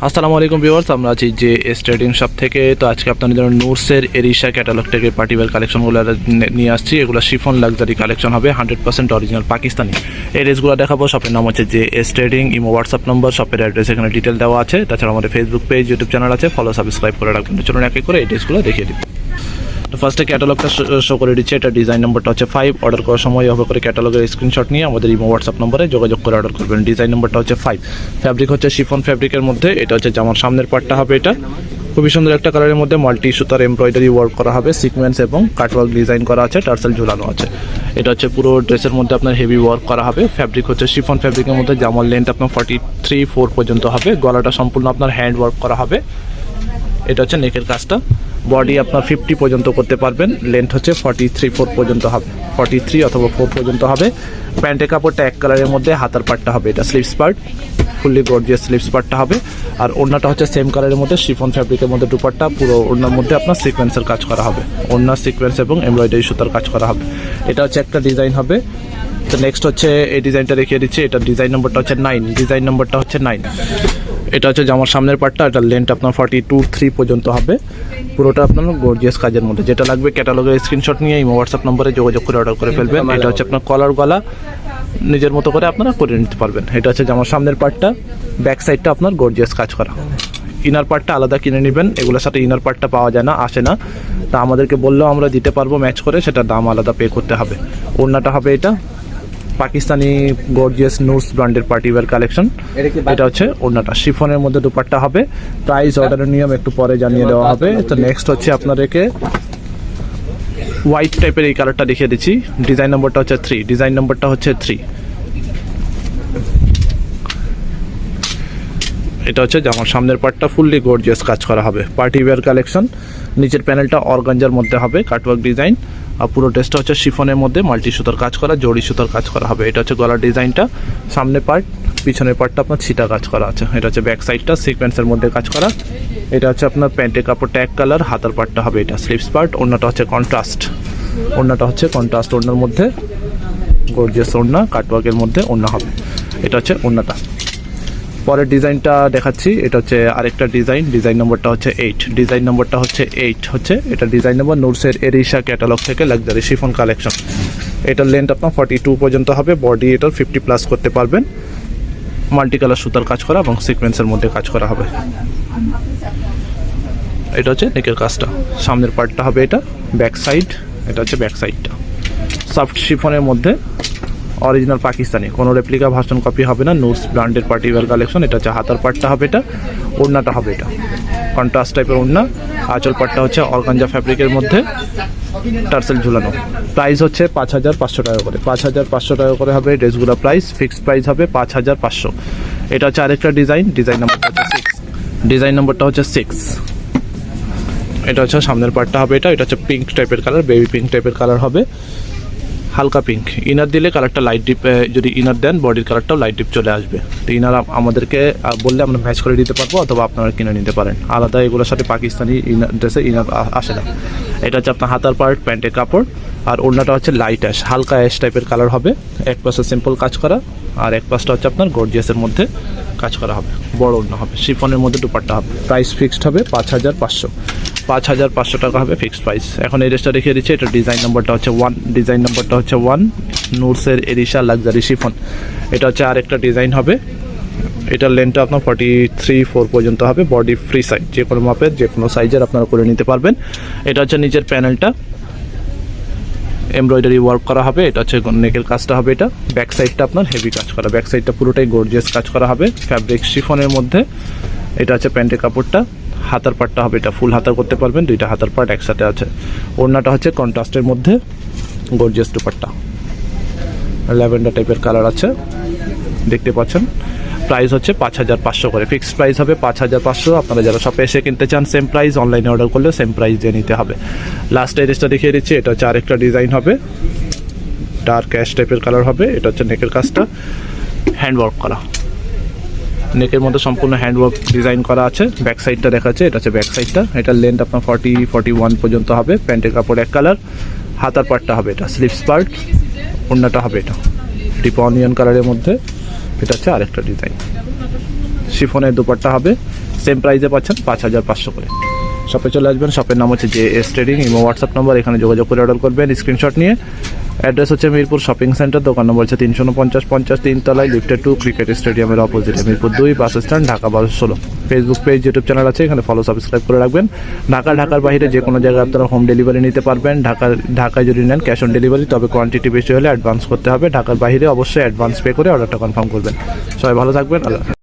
আসসালামু আলাইকুম ভিউয়ার্স, আমরা আছি যে স্টেডিং শপ থেকে। তো আজকে আপনাদের জন্য নোটসের এরিশা ক্যাটালগ থেকে পার্টিওয়ার কালেকশনগুলো নিয়ে আসছি। এগুলো শিফন লাক্সারি কালেকশন হবে হান্ড্রেড পার্সেন্ট অরিজিনাল পাকিস্তানি এই ড্রেসগুলো দেখাবো শপের নাম হচ্ছে যে স্টেডিং ইমো হোয়াটসঅ্যাপ নম্বর শপের অ্যাড্রেস এখানে ডিটেল দেওয়া আছে। তাছাড়া আমাদের ফেসবুক পেজ ইউটিউব চ্যানেল আছে। ফলো সাবস্ক্রাইব করে রাখবেন। চলুন এক করে এই ড্রেসগুলো দেখিয়ে দিই। তো ফার্স্টে ক্যাটালগটা শো করে দিচ্ছে। এটা ডিজাইন নম্বরটা হচ্ছে ফাইভ অর্ডার করার সময় হবে করে ক্যাটালগের স্ক্রিনশট নিয়ে আমাদের ইমো হোয়াটসঅ্যাপ নম্বরে যোগাযোগ করে অর্ডার করবেন। ডিজাইন নম্বরটা হচ্ছে ফাইভ ফ্যাব্রিক হচ্ছে শিফন ফ্যাব্রিকের মধ্যে। এটা হচ্ছে জামার সামনের পার্টটা হবে এটা। খুবই সুন্দর একটা কালারের মধ্যে মাল্টি সুতার এমব্রয়ডারি ওয়ার্ক করা হবে। সিকোয়েন্স এবং কাটওয়ার্ক ডিজাইন করা আছে টার্সেল ঝুলানো আছে। এটা হচ্ছে পুরো ড্রেসের মধ্যে আপনার হেভি ওয়ার্ক করা হবে। ফ্যাব্রিক হচ্ছে শিফন ফ্যাব্রিকের মধ্যে জামার লেন্থ আপনার ফর্টি থ্রি ফোর পর্যন্ত হবে। গলাটা সম্পূর্ণ আপনার হ্যান্ড ওয়ার্ক করা হবে। এটা হচ্ছে নেকের কাজটা। বডি আপনার ফিফটি পর্যন্ত করতে পারবেন। লেন্থ হচ্ছে ফর্টি থ্রি ফোর পর্যন্ত হবে। ফর্টি থ্রি অথবা ফোর পর্যন্ত হবে। প্যান্টের কাপড়টা এক কালারের মধ্যে, হাতার পাটটা হবে। এটা sleeves part fully gorgeous sleeves পার্টটা হবে। আর ওড়নাটা হচ্ছে সেম কালারের মধ্যে শিফন ফ্যাব্রিকের মধ্যে দুপাট্টা, পুরো ওড়নার মধ্যে আপনার সিকোয়েন্সের কাজ করা হবে। ওড়নার সিকোয়েন্স এবং এমব্রয়ডারি সুতার কাজ করা হবে। এটা হচ্ছে একটা ডিজাইন হবে। তো নেক্সট হচ্ছে, এই ডিজাইনটা দেখিয়ে দিচ্ছি। এটা ডিজাইন নম্বরটা হচ্ছে নাইন ডিজাইন নম্বরটা হচ্ছে নাইন এটা হচ্ছে জামার সামনের পার্টটা এটা লেন্থ আপনার ফর্টি টু থ্রি পর্যন্ত হবে। পুরোটা আপনার গর্জিয়াস কাজের মধ্যে। যেটা লাগবে ক্যাটালগের স্ক্রিনশট নিয়ে এই হোয়াটসঅ্যাপ নম্বরে যোগাযোগ করে অর্ডার করে ফেলবেন। এটা হচ্ছে আপনার কলার গলা। নিজের মতো করে আপনারা করে নিতে পারবেন। এটা হচ্ছে জামার সামনের পার্টটা। ব্যাক সাইডটা আপনার গর্জিয়াস কাজ করা। ইনার পার্টটা আলাদা কিনে নেবেন। এগুলোর সাথে ইনার পার্টটা পাওয়া যায় না, আসে না। তা আমাদেরকে বললেও আমরা দিতে পারব ম্যাচ করে, সেটা দাম আলাদা পে করতে হবে। ওড়নাটা হবে এটা। পাকিস্তানি গর্জিয়াস নুস ব্র্যান্ডের পার্টিওয়ার কালেকশন এটা হচ্ছে ওড়নাটা। শিফনের মধ্যে দুপাট্টা হবে। প্রাইস অর্ডারের নিয়ম একটু পরে জানিয়ে দেওয়া হবে। তো নেক্সট হচ্ছে আপনাদেরকে হোয়াইট টাইপের এই কালারটা দেখিয়ে দিচ্ছি। ডিজাইন নম্বরটা হচ্ছে থ্রি ডিজাইন নম্বরটা হচ্ছে থ্রি এটা হচ্ছে জামার সামনের পার্টটা ফুললি গর্জিয়াস কাজ করা হবে। পার্টি ওয়্যার কালেকশন নিচের প্যানেলটা অর্গাঞ্জার মধ্যে হবে কাটওয়ার্ক ডিজাইন আর পুরো ড্রেসটা হচ্ছে শিফনের মধ্যে মাল্টি সুতার কাজ করা, জড়ি সুতার কাজ করা হবে। এটা হচ্ছে গলার ডিজাইনটা সামনে পার্ট পিছনের পার্টটা আপনার ছিটা কাজ করা আছে। এটা হচ্ছে ব্যাক সাইডটা সিকোয়েন্সের মধ্যে কাজ করা। এটা হচ্ছে আপনার প্যান্টের কাপড়টা এক কালার হাতার পার্টটা হবে এটা। স্লিপস পার্ট অন্যটা হচ্ছে কন্ট্রাস্ট অন্যটা হচ্ছে কন্ট্রাস্ট ওড়নার মধ্যে গর্জিয়াস ওড়না কাটওয়ার্কের মধ্যে ওড়না হবে। এটা হচ্ছে ওড়নাটা। পরের ডিজাইনটা দেখাচ্ছি, এটা হচ্ছে আরেকটা ডিজাইন ডিজাইন নম্বরটা হচ্ছে এইট ডিজাইন নম্বরটা হচ্ছে এইট হচ্ছে, এটা ডিজাইন নম্বর নোটসের এরিশা ক্যাটালগ থেকে লাক্সারি শিফন কালেকশন এটার লেন্থ আপনার ফর্টি টু পর্যন্ত হবে বডি এটার ফিফটি প্লাস করতে পারবেন। মাল্টি কালার সুতার কাজ করা এবং সিকোয়েন্সের মধ্যে কাজ করা হবে। এটা হচ্ছে নেকের কাজটা। সামনের পার্টটা হবে এটা ব্যাক সাইড এটা হচ্ছে ব্যাক সাইডটা সফট শিফনের মধ্যে অরিজিনাল পাকিস্তানি। কোনো রেপ্লিকা ভার্সন কপি হবে না। নোটস ব্র্যান্ডের পার্টিওয়ার কালেকশন এটা হচ্ছে হাতার পাটটা হবে এটা, ওড়নাটা হবে এটা। কন্ট্রাস্ট টাইপের ওড়না, আঁচল পাটটা হচ্ছে অর্গাঞ্জা ফ্যাব্রিকের মধ্যে, টার্সেল ঝুলানো। প্রাইস হচ্ছে পাঁচ হাজার পাঁচশো টাকা করে। পাঁচ হাজার পাঁচশো টাকা করে হবে ড্রেসগুলো প্রাইস ফিক্সড প্রাইস হবে পাঁচ হাজার পাঁচশো। এটা হচ্ছে আরেকটা ডিজাইন ডিজাইন নাম্বারটা হচ্ছে সিক্স ডিজাইন নাম্বারটা হচ্ছে সিক্স এটা হচ্ছে সামনের পার্টটা হবে এটা এটা হচ্ছে পিঙ্ক টাইপের কালার বেবি পিঙ্ক টাইপের কালার হবে। হালকা পিঙ্ক ইনার দিলে কালারটা লাইট ডিপ যদি ইনার দেন বডির কালারটাও লাইট ডিপ চলে আসবে। তো ইনার আমাদেরকে বললে আমরা ম্যাচ করে দিতে পারব, অথবা আপনারা কিনে নিতে পারেন। আলাদা এগুলোর সাথে পাকিস্তানি ইনার ড্রেসে ইনার আসে না। এটা হচ্ছে আপনার হাতার পার্ট প্যান্টের কাপড়। আর ওড়নাটা হচ্ছে লাইট অ্যাশ হালকা অ্যাশ টাইপের কালার হবে। এক পাশে সিম্পল কাজ করা, আর এক পাশটা হচ্ছে আপনার গর্জিয়াসের মধ্যে কাজ করা হবে। বড় ওড়না হবে শিফনের মধ্যে দুপাট্টা হবে। প্রাইস ফিক্সড হবে পাঁচ হাজার পাঁচশো। পাঁচ হাজার পাঁচশো টাকা হবে ফিক্সড প্রাইস এখন এই ড্রেসটা দেখিয়ে দিচ্ছি, এটা ডিজাইন নম্বরটা হচ্ছে ওয়ান ডিজাইন নম্বরটা হচ্ছে ওয়ান নুরসের এরিশা লাক্সারি শিফন এটা হচ্ছে আরেকটা ডিজাইন হবে। এটার লেন্থটা আপনার ফর্টি থ্রি ফোর পর্যন্ত হবে বডি ফ্রি সাইজ যে কোনো মাপের, যে কোনো সাইজের আপনারা করে নিতে পারবেন। এটা হচ্ছে নিচের প্যানেলটা এমব্রয়ডারি ওয়ার্ক করা হবে, এটা হচ্ছে নেকের কাজটা হবে এটা। ব্যাক সাইডটা আপনার হেভি কাজ করা ব্যাক সাইডটা পুরোটাই গর্জিয়াস কাজ করা হবে। ফ্যাব্রিক শিফনের মধ্যে। এটা হচ্ছে প্যান্টের কাপড়টা। হাতার পাটটা হবে, এটা ফুল হাতার করতে পারবেন, দুইটা হাতার পাট একসাথে আছে। ওড়নাটা হচ্ছে কন্ট্রাস্টের মধ্যে গর্জিয়াস দুপাট্টা। ল্যাভেন্ডার টাইপের কালার আছে, দেখতে পাচ্ছেন। প্রাইস হচ্ছে পাঁচ হাজার পাঁচশো করে। ফিক্সড প্রাইস হবে পাঁচ হাজার পাঁচশো। আপনারা যারা শপে এসে কিনতে চান সেম প্রাইস অনলাইনে অর্ডার করলে সেম প্রাইস দিয়ে নিতে হবে। লাস্ট এরিসটা দেখিয়ে দিচ্ছি, এটা হচ্ছে আরেকটা ডিজাইন হবে। ডার্ক অ্যাশ টাইপের কালার হবে, এটা হচ্ছে নেকের কাজটা। হ্যান্ড ওয়ার্ক করা। নেকের মধ্যে সম্পূর্ণ হ্যান্ড ওয়ার্ক ডিজাইন করা আছে। ব্যাক সাইডটা দেখাচ্ছে, এটা হচ্ছে ব্যাক সাইডটা এটার লেন্থ আপনার ফর্টি ফর্টি ওয়ান পর্যন্ত হবে। প্যান্টের কাপড় এক কালার হাতার পার্টটা হবে এটা। স্লিপস পার্ট ওড়নাটা হবে এটা। ডিপ অনিয়ন কালারের মধ্যে এটা হচ্ছে আরেকটা ডিজাইন শিফনের দুপাট্টা হবে। সেম প্রাইসে পাচ্ছেন পাঁচ হাজার পাঁচশো করে। শপে চলে আসবেন। শপের নাম হচ্ছে যে S trading imo WhatsApp number এখানে যোগাযোগ করে অর্ডার করবেন। স্ক্রিনশট নিয়ে অ্যাড্রেস হচ্ছে মিরপুর শপিং সেন্টার দোকান নম্বর হচ্ছে তিনশো উনপঞ্চাশ, পঞ্চাশ তিনতলায় লিফটেড টু ক্রিকেট স্টেডিয়ামের অপোজিটে মিরপুর দুই বাস স্ট্যান্ড ঢাকা বারোশো ষোলো। ফেসবুক পেজ ইউটিউব চ্যানেল আছে, এখানে ফলো সাবস্ক্রাইব করে রাখবেন। ঢাকা, ঢাকার বাইরে যে কোনো জায়গায় আপনারা হোম ডেলিভারি নিতে পারবেন। ঢাকা ঢাকায় যদি নেন ক্যাশ অন ডেলিভারি তবে কোয়ান্টিটি বেশি হলে অ্যাডভান্স করতে হবে। ঢাকার বাইরে অবশ্যই অ্যাডভান্স পে করে অর্ডারটা কনফার্ম করবেন। সবাই ভালো থাকবেন, আল্লাহ।